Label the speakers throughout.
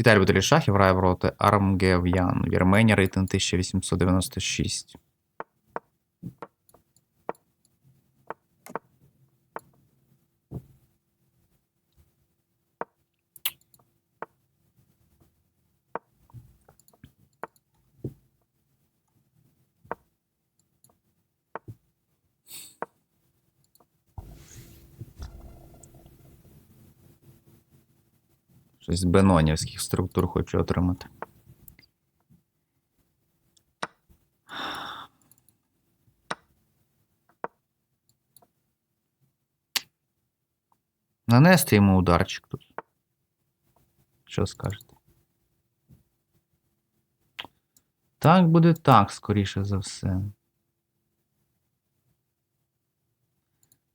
Speaker 1: Віталій Баталій Шахів грає проти Армгев'ян. Вірменія рейтинг 1896. Щось з бенонівських структур хочу отримати. Нанести йому ударчик тут. Що скажете? Так буде так, скоріше за все.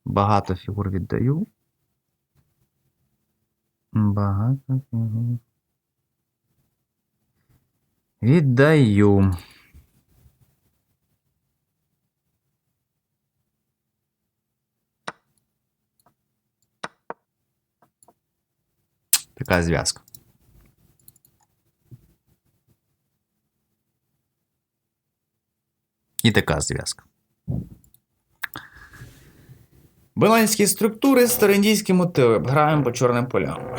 Speaker 1: Багато фігур віддаю. Багато фігур. Віддаю. Така зв'язка. І така зв'язка. Баланські структури, староіндійські мотиви. Граємо по чорним полям.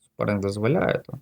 Speaker 1: Суперник дозволяє, то.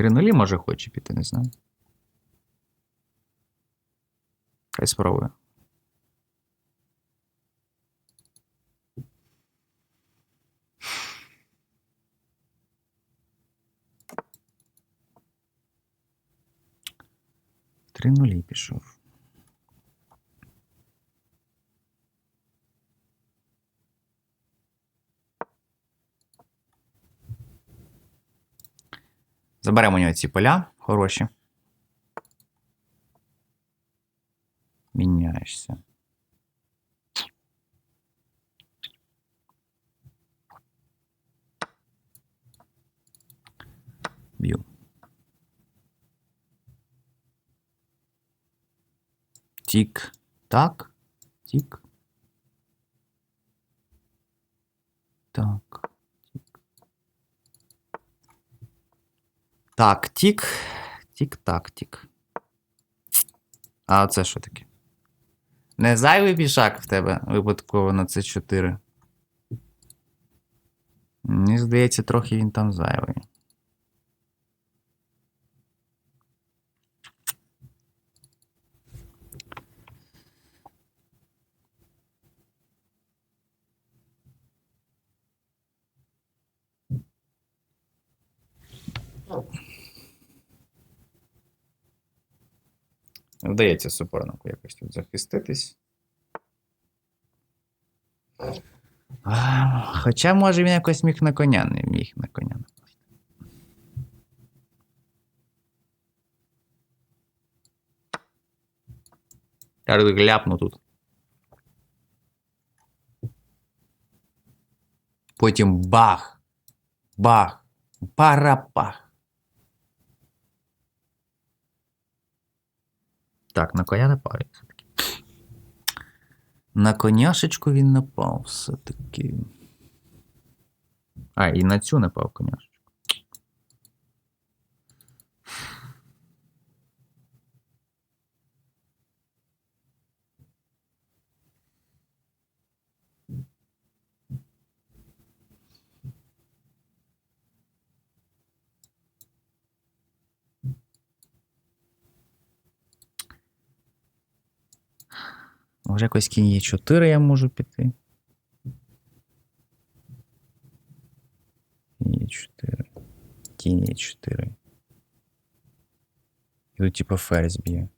Speaker 1: 3-0 може хоче піти, не знаю. Хай спробую. Три нулі пішов. Заберемо у нього ці поля хороші. Міняєшся. Б'ю. Тік. Так. Тік. Так. Тік. Так, тік. Тік, так, тік. А це що таке? Не зайвий пішак в тебе випадково на це 4. Мені здається, трохи він там зайвий. Вдається супернику якось тут захиститись. Хоча, може, він якось міг на коня, не міг на коня. Я так ляпну тут. Потім бах. Бах. Парапах. Так, на коня напав він все-таки. На коняшечку він напав все-таки. А, і на цю напав коняшечку. Може якось кінь є 4 я можу піти. Кінь є 4. Кінь є 4. І тут типу ферзь б'є.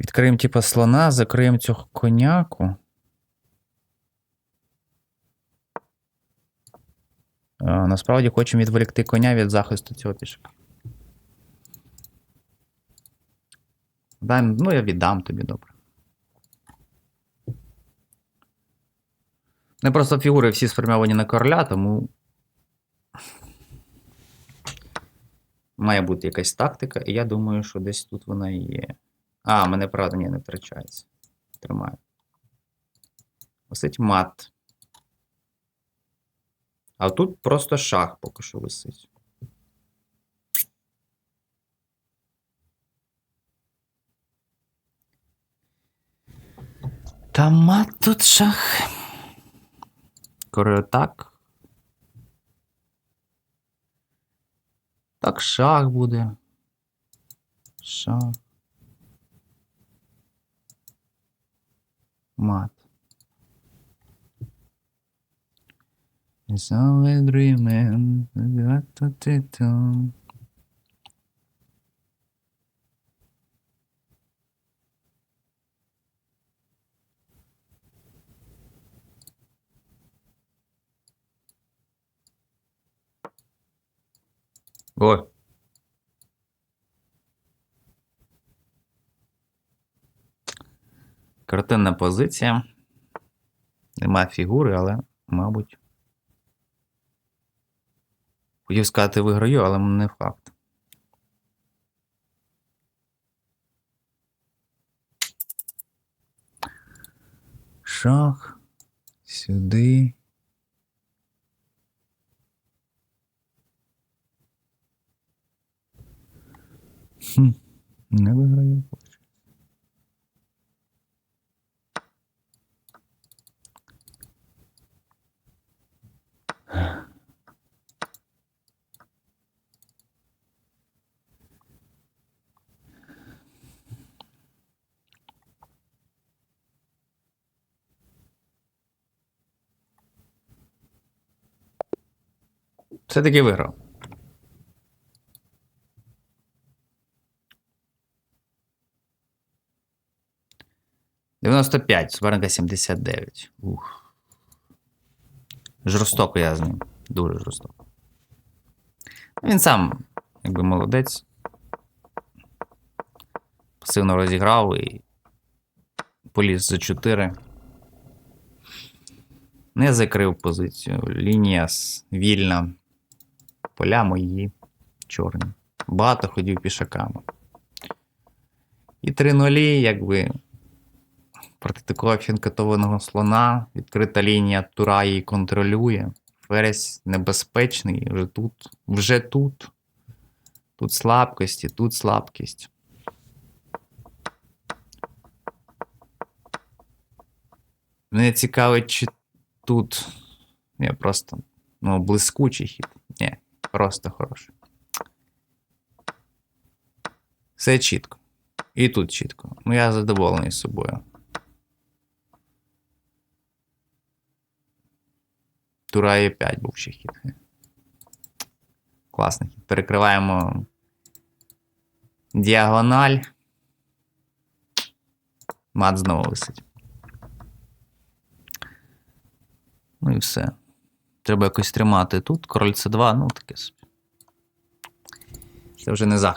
Speaker 1: Відкриємо типу слона, закриємо цього коняку. Насправді хочемо відволікти коня від захисту цього пішка. Дай, ну, я віддам тобі добре. Не просто фігури всі сформовані на короля, тому. Має бути якась тактика, і я думаю, що десь тут вона і є. А, мене правда ні, не втрачається. Тримаю. Висить мат. А тут просто шах поки що висить. Та мат тут шах. Король так. Так, шах буде. Шах. Мат. It's all a dreaming. Га-та-ти-там. Картинна позиція. Нема фігури, але, мабуть. Хотів сказати, виграю, але не факт. Шах. Сюди. Хм, не виграю. Все-таки виграв. Дев'яносто п'ять, суперника 79. Ух. Жорстоко я з ним. Дуже жорстоко. Він сам, якби молодець. Пасивно розіграв і поліз за 4. Не закрив позицію. Лінія вільна. Поля мої чорні. Багато ходів пішаками. І 3 нулі, якби. Проти такого фінкатованого слона відкрита лінія тура її контролює. Ферзь небезпечний вже тут. Вже тут. Тут слабкості, тут слабкість. Мене цікавить, чи тут. Ні, просто. Ну, блискучий хід. Просто хороший. Все чітко. І тут чітко. Ну, я задоволений собою. Тура е 5 був ще хід. Класний хід. Перекриваємо діагональ. Мат знову висить. Ну і все. Треба якось тримати тут. Король С2, ну таке. Це вже не захист.